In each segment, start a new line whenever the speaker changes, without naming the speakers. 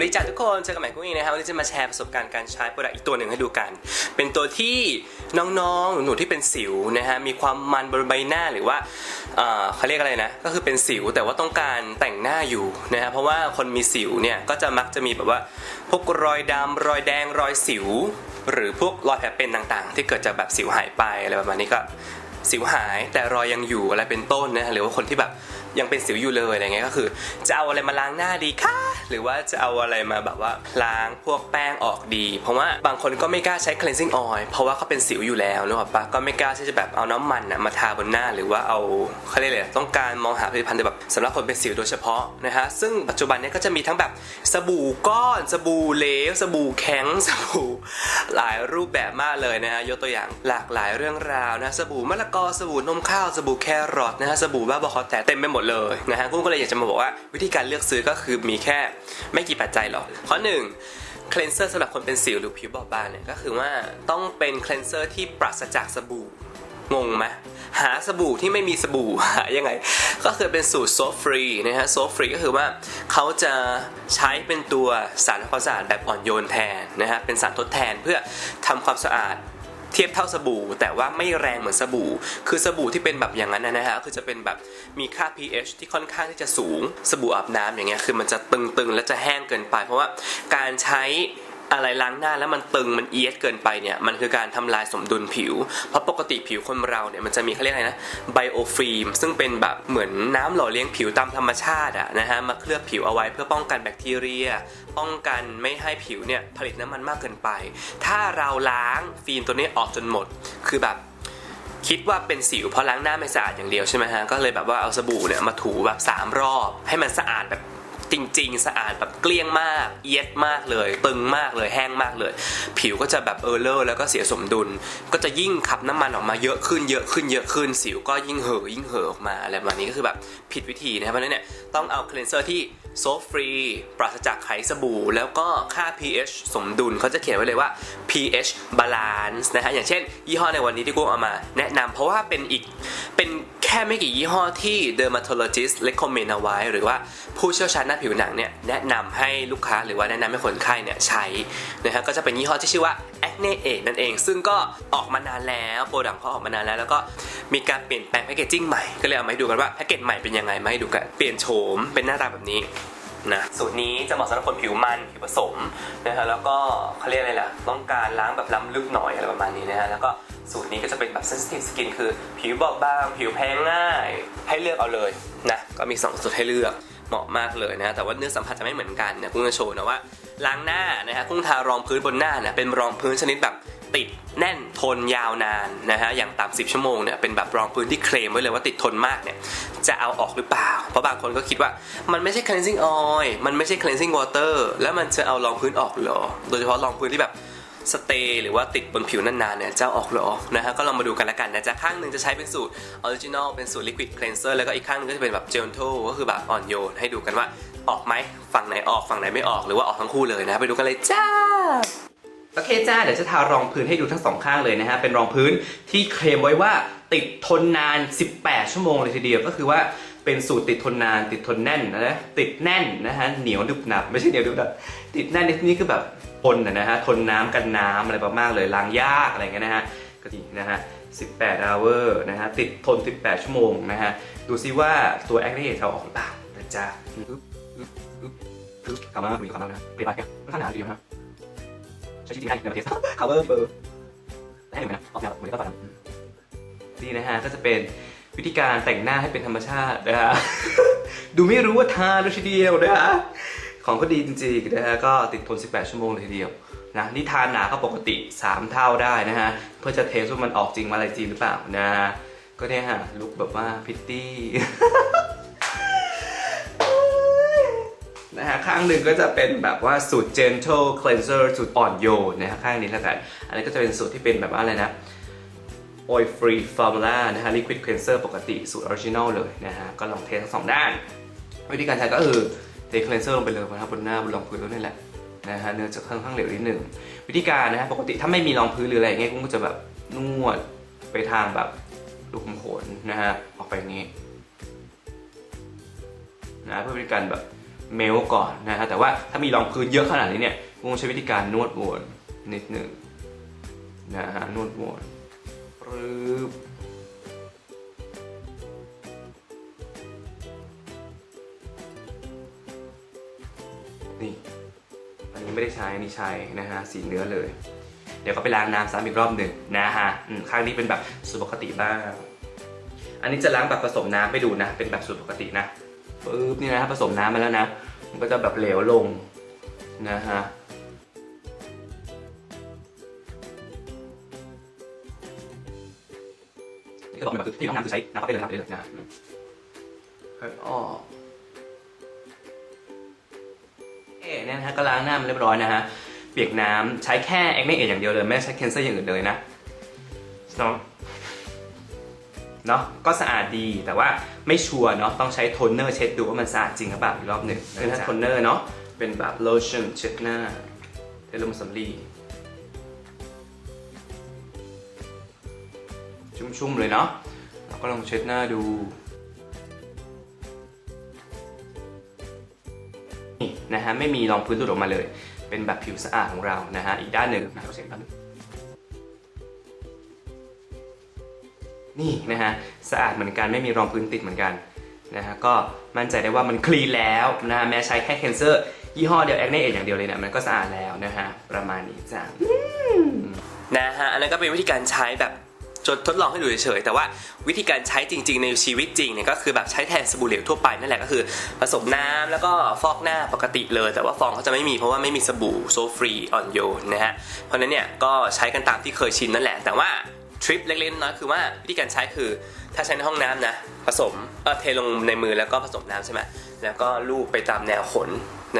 วัสดีจ้าทุกคนเจอกันใหม่กุ้งอีนะครับวันนี้จะมาแชร์ประสบการณ์การใช้โปรดักต์อีกตัวหนึ่งให้ดูกัน เป็นตัวที่น้องๆหนูๆที่เป็นสิวนะฮะมีความมันบนใบหน้าหรือว่าเอ่อเขาเรียกอะไรนะก็คือเป็นสิวแต่ว่าต้องการแต่งหน้าอยู่นะฮะเพราะว่าคนมีสิวเนี่ยก็จะมักจะมีแบบว่าพวกรอยดำรอยแดงรอยสิว หรือพวกรอยแผลเป็นต่างๆ ที่เกิดจากแบบสิวหายไปอะไรประมาณนี้ก็สิวหายแต่รอยยังอยู่อะไรเป็นต้นนะหรือว่าคนที่แบบ ยังเป็นสิวอยู่เลยอะไรเงี้ยก็คือ จะเอาอะไรมาล้างหน้าดีคะหรือว่าจะเอาอะไรมาแบบว่าล้างพวกแป้งออกดี เพราะว่าบางคนก็ไม่กล้าใช้ cleansing oil เพราะว่าเขาเป็นสิวอยู่แล้วนึกออกปะก็ไม่กล้าที่จะแบบเอาน้ำมันนะมาทาบนหน้าหรือว่าเอาเขาเรียกอะไรต้องการมองหาผลิตภัณฑ์แบบสำหรับคนเป็นสิวโดยเฉพาะนะฮะซึ่งปัจจุบันเนี้ก็จะมีทั้งแบบสบู่ก้อน สบู่เหลว สบู่แข็งสบู่หลายรูปแบบมากเลยนะฮะยกตัวอย่างหลากหลายเรื่องราวนะสบู่มะละกอสบู่นมข้าวสบู่แครอทนะฮะสบู่บ้าบอคอแตกเต็มไปหมดเลยนะฮะกุ้งก็เลยอยากจะมาบอกว่าวิธีการเลือกซื้อก็คือมีแค่ไม่กี่ปัจจัยหรอกข้อหนึ่งคลนเซอร์สำหรับคนเป็นสิวหรือผิวบอบบางเนี่ยก็คือว่าต้องเป็นคลนเซอร์ที่ปราศจากสบู่งงไหมหาสบู่ที่ไม่มีสบู่หายังไง ก็คือเป็นสูตรโซฟรีนะฮะโซฟรีก็คือว่าเขาจะใช้เป็นตัวสารทำความสะอาดแบบอ่อนโยนแทนนะฮะเป็นสารทดแทนเพื่อทำความสะอาด ทียบเท่าสบู่ แต่ว่าไม่แรงเหมือนสบู่ คือสบู่ที่เป็นแบบอย่างนั้นนะฮะคือจะเป็นแบบมีค่า pH ที่ค่อนข้างที่จะสูง สบู่อาบน้ำอย่างเงี้ยคือมันจะตึงๆ และจะแห้งเกินไป เพราะว่าการใช้ อะไรล้างหน้าแล้วมันตึงมันเอียดเกินไปเนี่ยมันคือการทำลายสมดุลผิว เพราะปกติผิวคนเราเนี่ยมันจะมีเขาเรียกอะไรนะไบโอฟิล์มซึ่งเป็นแบบเหมือนน้ำหล่อเลี้ยงผิวตามธรรมชาติอะนะฮะมาเคลือบผิวเอาไว้เพื่อป้องกันแบคทีเรีย ป้องกันไม่ให้ผิวเนี่ยผลิตน้ำมันมากเกินไป ถ้าเราล้างฟิล์มตัวนี้ออกจนหมด คือแบบคิดว่าเป็นสิวเพราะล้างหน้าไม่สะอาดอย่างเดียวใช่ไหมฮะก็เลยแบบว่าเอาสบู่เนี่ยมาถูแบบ3รอบให้มันสะอาดแบบ จริง ๆ สะอาดแบบเกลี้ยงมากเอียดมากเลย ตึงมากเลยแห้งมากเลย ผิวก็จะแบบเออเลอร์แล้วก็เสียสมดุล ก็จะยิ่งขับน้ำมันออกมาเยอะขึ้นเยอะขึ้นเยอะขึ้นสิวก็ยิ่งเห่อยิ่งเห่อออกมาอะไรประมาณนี้ก็คือแบบผิดวิธีนะครับเพราะฉะนั้นเนี่ยต้องเอาคลีนเซอร์ที่โซฟรีปราศจากไขสบู่ แล้วก็ค่า pH สมดุลเขาจะเขียนไว้เลยว่า pH balance นะฮะอย่างเช่น ยี่ห้อในวันนี้ที่กูเอามา แนะนำเพราะว่าเป็นอีกเป็น แค่ไม่กี่ยี่ห้อที่ dermatologist recommend เอาไว้ หรือว่าผู้เชี่ยวชาญด้านผิวหนังเนี่ยแนะนำให้ลูกค้าหรือว่าแนะนำให้คนไข้เนี่ยใช้นะฮะก็จะเป็นยี่ห้อที่ชื่อว่า acne a นั่นเอง ซึ่งก็ออกมานานแล้วโปรดักต์เขาออกมานานแล้ว แล้วก็มีการเปลี่ยนแปลงแพคเกจจิ้งใหม่ก็เลยเอามาให้ดูกันว่าแพคเกจใหม่เป็นยังไงมาให้ดูกันเปลี่ยนโฉมเป็นหน้าตาแบบนี้นะสูตรนี้จะเหมาะสำหรับคนผิวมันผิวผสมนะฮะแล้วก็เขาเรียกอะไรล่ะ ต้องการล้างแบบล้ำลึกหน่อยอะไรประมาณนี้นะฮะแล้วก็ สูตรนี้ก็จะเป็นแบบ sensitive skin คือผิวบอบบาง ผิวแพ้ง่าย ให้เลือกเอาเลยนะก็มี 2 สูตรให้เลือกเหมาะมากเลยนะแต่ว่าเนื้อสัมผัสจะไม่เหมือนกันเนี่ยกุ้งจะโชว์นะว่าล้างหน้านะฮะกุ้งทารองพื้นบนหน้าเนี่ยเป็นรองพื้นชนิดแบบติดแน่นทนยาวนานนะฮะอย่างต่ำ10ชั่วโมงเนี่ยเป็นแบบรองพื้นที่เคลมไว้เลยว่าติดทนมากเนี่ยจะเอาออกหรือเปล่า เพราะบางคนก็คิดว่ามันไม่ใช่ cleansing oil มันไม่ใช่ cleansing water แล้วมันจะเอารองพื้นออกหรอ โดยเฉพาะรองพื้นที่แบบ สเตย์หรือว่าติดบนผิวนานๆเนี่ยจะอาออกหรอนะฮะก็ลองมาดูกันละกันนะจ๊ะข้างหนึ่งจะใช้เป็นสูตรออริจินอลเป็นสูตร liquid cleanser แล้วก็อีกข้างหนึงก็จะเป็นแบบ gentle ก็คือแบบอ่อนโยนให้ดูกันว่าออกไหมฝั่งไหนออกฝั่งไหนไม่ออกหรือว่าออกทั้งคู่เลยนะไปดูกันเลยจ้าโอเคจ้าเดี๋ยวจะทารองพื้นให้ดูทั้งสองข้างเลยนะฮะเป็นรองพื้นที่เคลมไว้ว่าติดทนนาน 18 ชั่วโมงเลยทีเดียวก็คือว่าเป็นสูตรติดทนนานติดทนแน่นนะติดแน่นนะฮะเหนียวดึบหนับไม่ใช่เหนียวดึบหนับติดแน่นนี่คือแบบ ทนนะฮะทนน้ำกันน้ำอะไรประมาณเลยล้างยากอะไรเงี้ยนะฮะก็ดีนะฮะ18 hour นะฮะติดทน 18 ชั่วโมงนะฮะดูซิว่าตัวแอคเนจะเอาออกหรือเปล่านะจ๊ะอึ๊บอึ๊บอึ๊บอึ๊บกลับมาคุยกับเรานะเปลี่ยนไปแค่ข้างหน้าทีเดียวนะใช้ชีวิตให้ในประเทศ cover เบอร์ได้หนึ่นะออกแนวเหมือนกับตอนนั้นนี่นะฮะก็จะเป็นวิธีการแต่งหน้าให้เป็นธรรมชาตินะฮะดูไม่รู้ว่าทาเลยทีเดียวนะฮะ ของก็ดีจริงๆนะฮะก็ติดทน 18 ชั่วโมงเลยทีเดียวนะนี่ทานหนาก็ปกติ 3 เท่าได้นะฮะเพื่อจะเทสว่ามันออกจริงมาอะไรจริงหรือเปล่านะก็เนี่ยฮะลุคแบบว่าพิตตี้นะฮะข้างหนึ่งก็จะเป็นแบบว่าสูตร gentle cleanser สูตรอ่อนโยนนะฮะข้างนี้แล้วกัน อันนี้ก็จะเป็นสูตรที่เป็นแบบว่าอะไรนะ oil free formula นะฮะ liquid cleanser ปกติสูตร original เลยนะฮะ ก็ลองเทสทั้งสองด้าน วิธีการใช้ก็คือ เท cleanser ลงไปเลยนะครับบนหน้าบนรองพื้นแล้วนี่แหละนะฮะเนื้อจะค่อนข้างเหลวนิดหนึ่งวิธีการนะฮะปกติถ้าไม่มีรองพื้นหรืออะไรอย่างเงี้ยกุ้งก็จะแบบนวดไปทางแบบลูกขุมขนนะฮะออกไปอย่างงี้นะเพื่อเป็นการแบบ
เมลก่อนนะฮะแต่ว่าถ้ามีรองพื้นเยอะขนาดนี้เนี่ยคงใช้วิธีการนวดวนนิดหนึ่งนะฮะนวดวนปรึบ นี่ อันนี้ไม่ได้ใช้อันนี้ใช้นะฮะสีเนื้อเลย เดี๋ยวก็ไปล้างน้ำซ้ำอีกรอบหนึ่งนะฮะอืมข้างนี้เป็นแบบสูตรปกติบ้าง อันนี้จะล้างแบบผสมน้ำไปดูนะ เป็นแบบสูตรปกตินะปึ๊บนี่นะฮะผสมน้ำมาแล้วนะ มันก็จะแบบเหลวลงนะฮะนี่ก็บอกแบบคือที่ห้องน้ำคือใช้น้ำเข้าไปเลยนะครับไปเลยนะค่อยออก นี่ยนะฮะก็ล้างหน้ามันเรียบร้อยนะฮะเปียกน้ำใช้แค่แอคเนเออย่างเดียวเลยไม่ได้ใช้เคนเซอร์อย่างอื่นเลยนะเนาะเนาะก็สะอาดดีแต่ว่าไม่ชัวร์เนาะต้องใช้โทนเนอร์เช็ดดูว่ามันสะอาดจริงหรือเปล่าอีกรอบหนึ่งคือถ้าโทนเนอร์เนาะเป็นแบบโลชั่นเช็ดหน้าเทลมสัมลีชุ่มๆเลยเนาะแล้วก็ลองเช็ดหน้าดู นี่นะฮะไม่มีรองพื้นหลุดออกมาเลย เป็นแบบผิวสะอาดของเรานะฮะอีกด้านหนึ่งนะเราเช็คด้านหนึ่งนี่นะฮะสะอาดเหมือนกันไม่มีรองพื้นติดเหมือนกันนะฮะก็มั่นใจได้ว่ามันคลีนแล้วนะฮะแม้ใช้แค่เคนเซอร์ยี่ห้อเดียวแอคเน่เออย่างเดียวเลยเนี่ยมันก็สะอาดแล้วนะฮะประมาณนี้จ้ะ
นะฮะอันนั้นก็เป็นวิธีการใช้แบบ จดทดลองให้ดูเฉยๆแต่ว่าวิธีการใช้จริง ๆ ในชีวิตจริงเนี่ยก็คือแบบใช้แทนสบู่เหลวทั่วไปนั่นแหละก็คือ ผสมน้ำแล้วก็ฟอกหน้าปกติเลย แต่ว่าฟองเขาจะไม่มีเพราะว่าไม่มีสบู่โซฟรีออนโยนะฮะเพราะนั้นเนี่ยก็ใช้กันตามที่เคยชินนั่นแหละ แต่ว่าทริปเล็กๆน้อยคือว่าวิธีการใช้คือถ้าใช้ในห้องน้ำนะผสมเออเทลงในมือแล้วก็ผสมน้ำใช่ไหมแล้วก็ลูบไปตามแนวขน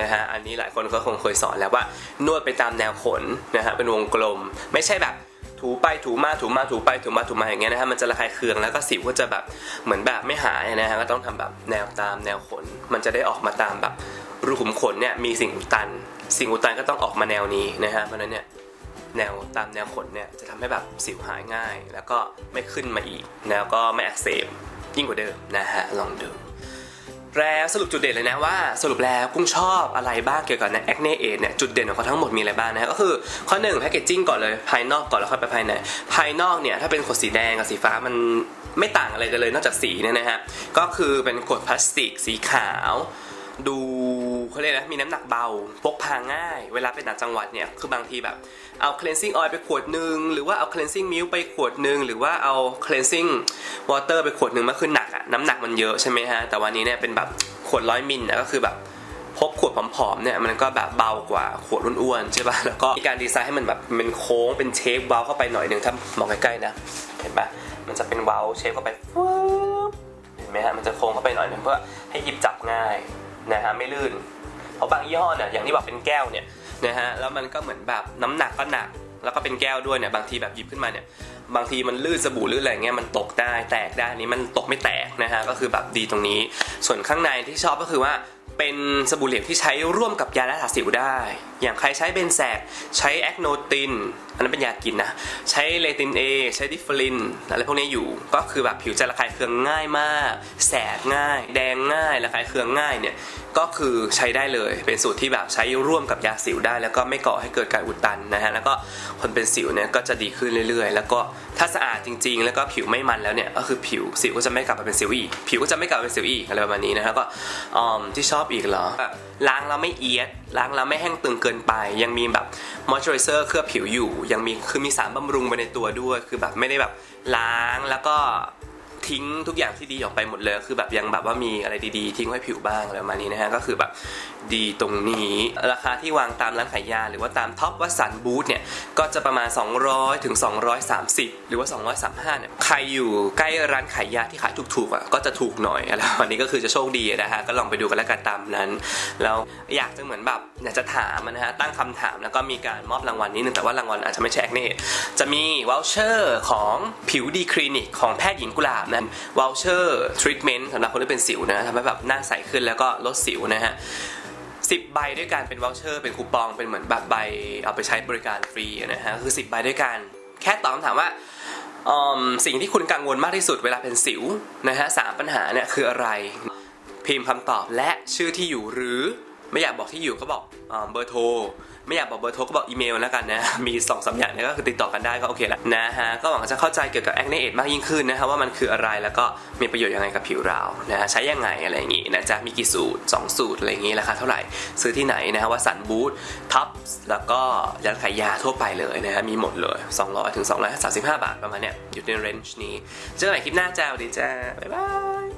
นะฮะอันนี้หลายคนก็คงเคยสอนแล้วว่านวดไปตามแนวขนนะฮะเป็นวงกลม ไม่ใช่แบบ ถูไปถูมาถูมาถูไปถูมาถูมาอย่างเงี้ยนะฮะมันจะระคายเคืองแล้วก็สิวก็จะแบบเหมือนแบบไม่หายนะฮะก็ต้องทำแบบแนวตามแนวขน มันจะได้ออกมาตามแบบรูขุมขนเนี่ยมีสิ่งอุดตัน สิ่งอุดตันก็ต้องออกมาแนวนี้นะฮะเพราะนั้นเนี่ยแนวตามแนวขนเนี่ยจะทำให้แบบสิวหายง่าย แล้วก็ไม่ขึ้นมาอีกแล้วก็ไม่อักเสบยิ่งกว่าเดิมนะฮะลองดู แล้วสรุปจุดเด่นเลยนะว่าสรุปแล้วกุ้งชอบอะไรบ้างเกี่ยวกับแอคเนเอเนี่ยจุดเด่นของเขาทั้งหมดมีอะไรบ้างนะฮะก็คือข้อหนึ่งแพคเกจจิ้งก่อนเลยภายนอกก่อนแล้วค่อยไปภายในภายนอกเนี่ยถ้าเป็นขวดสีแดงกับสีฟ้ามันไม่ต่างอะไรกันเลยนอกจากสีเนี่ยนะฮะก็คือเป็นขวดพลาสติกสีขาว ดูเขาเรียกนะมีน้ำหนักเบาพกพาง่าย เวลาไปต่างจังหวัดเนี่ยคือบางทีแบบ เอา cleansing oil ไปขวดหนึ่งหรือว่าเอา cleansing milk ไปขวดหนึ่งหรือว่าเอา cleansing water ไปขวดหนึ่งมันคือหนักอะน้ำหนักมันเยอะใช่ไหมฮะแต่วันนี้เนี่ยเป็นแบบขวดร้อยมิลนะก็คือแบบพกขวดผอมๆเนี่ยมันก็แบบเบากว่าขวดอ้วนๆใช่ป่ะแล้วก็มีการดีไซน์ให้มันแบบเป็นโค้งเป็นเชฟเว้าเข้าไปหน่อยหนึ่งถ้ามองใกล้ๆนะเห็นปะมันจะเป็นเว้าเชฟเข้าไปเห็นไหมฮะมันจะโค้งเข้าไปหน่อยหนึงเพื่อให้หยิบจับง่ายนะฮะไม่ลื่นเพราะบางยี่ห้อเนี่ยอย่างที่บอกเป็นแก้วเนี่ย นะฮะแล้วมันก็เหมือนแบบน้ำหนักก็หนัก แล้วก็เป็นแก้วด้วยเนี่ยบางทีแบบหยิบขึ้นมาเนี่ยบางทีมันลื่นสบู่ลื่นอะไรเงี้ยมันตกได้แตกได้อันนี้มันตกไม่แตกนะฮะก็คือแบบดีตรงนี้ ส่วนข้างในที่ชอบก็คือว่าเป็นสบู่เหลวที่ใช้ร่วมกับยาละลายสิวได้ อย่างใครใช้เบนแซกใช้แอคโนติน อันนั้นเป็นยากินนะ ใช้เลตินเอใช้ดิฟลินอะไรพวกนี้อยู่ ก็คือแบบผิวจะระคายเคืองง่ายมาก แสบง่าย แดงง่าย ระคายเคืองง่ายเนี่ย ก็คือใช้ได้เลย เป็นสูตรที่แบบใช้ร่วมกับยาสิวได้ แล้วก็ไม่ก่อให้เกิดการอุดตันนะฮะ แล้วก็คนเป็นสิวเนี่ยก็จะดีขึ้นเรื่อยๆ แล้วก็ถ้าสะอาดจริง ๆ แล้วก็ผิวไม่มันแล้วเนี่ย ก็คือผิวสิวก็จะไม่กลับมาเป็นสิวอีก ผิวก็จะไม่กลับมาเป็นสิวอีกอะไรประมาณนี้นะฮะก็ออมที่ชอบอีกเหรอล้างแล้วไม่เอียดล้างแล้วไม่แห้งตึงเกินไป ยังมีแบบมอยเจอร์เซอร์เคลือบผิวอยู่ ยังมีคือมีสารบำรุงไปในตัวด้วย คือแบบไม่ได้แบบล้างแล้วก็ทิ้งทุกอย่างที่ดีออกไปหมดเลย คือแบบยังแบบว่ามีอะไรดีๆ ทิ้งไว้ผิวบ้างอะไรประมาณนี้นะฮะก็คือแบบดีตรงนี้ ราคาที่วางตามร้านขายยา หรือว่าตามท็อปวัสันบูธเนี่ย ก็จะประมาณ 200ถึง230 หรือว่า 235เนี่ยใครอยู่ใกล้ร้านขายยาที่ขายถูกๆอะก็จะถูกหน่อยอะไรประมาณนี้ก็คือจะโชคดีนะฮะก็ลองไปดูกันแล้วกันตามนั้นแล้วอยากจะเหมือนแบบอยากจะถามนะฮะตั้งคำถามแล้วก็มีการมอบรางวัลนิดนึงแต่ว่ารางวัลอาจจะไม่ใช่แอคเน่จะมีวอลเชอร์ของผิวดีคลินิกของแพทย์หญิงกุหลาบนะวอลเชอร์ทรีทเมนต์สำหรับคนที่เป็นสิวนะทำให้แบบหน้าใสขึ้นแล้วก็ลดสิวนะฮะ สิบใบด้วยกันเป็นวอลเชอร์เป็นคูปองเป็นเหมือนแบบใบเอาไปใช้บริการฟรีนะฮะคือสิบใบด้วยกัน แค่ตอบคำถามว่าสิ่งที่คุณกังวลมากที่สุดเวลาเป็นสิวนะฮะสามปัญหาเนี่ยคืออะไร พิมพ์คำตอบและชื่อที่อยู่หรือไม่อยากบอกที่อยู่ก็บอกเบอร์โทร ไม่อยากบอกเบอร์โทรก็บอกอีเมลแล้วกันนะมี2องสอย่างนี้ก็คือติดต่อกันได้ก็โอเคแล้วนะฮะก็หวังจะเข้าใจเกี่ยวกับแอคเนเอทมากยิ่งขึ้นนะฮะว่ามันคืออะไรแล้วก็มีประโยชน์ยังไงกับผิวเรานะฮะใช้ยังไงอะไรอย่างงี้นะจ๊ะมีกี่สูตร 2 สูตรอะไรอย่างงี้ราคาเท่าไหร่ซื้อที่ไหนนะฮะว่าสันบูธท็อปแล้วก็ร้านขายยาทั่วไปเลยนะฮะมีหมดเลย 200ถึง235 บาทประมาณเนี้ยอยู่ในเรนจ์นี้เจอกันใหม่คลิปหน้าจ้าสวัสดีจ้าบ๊ายบาย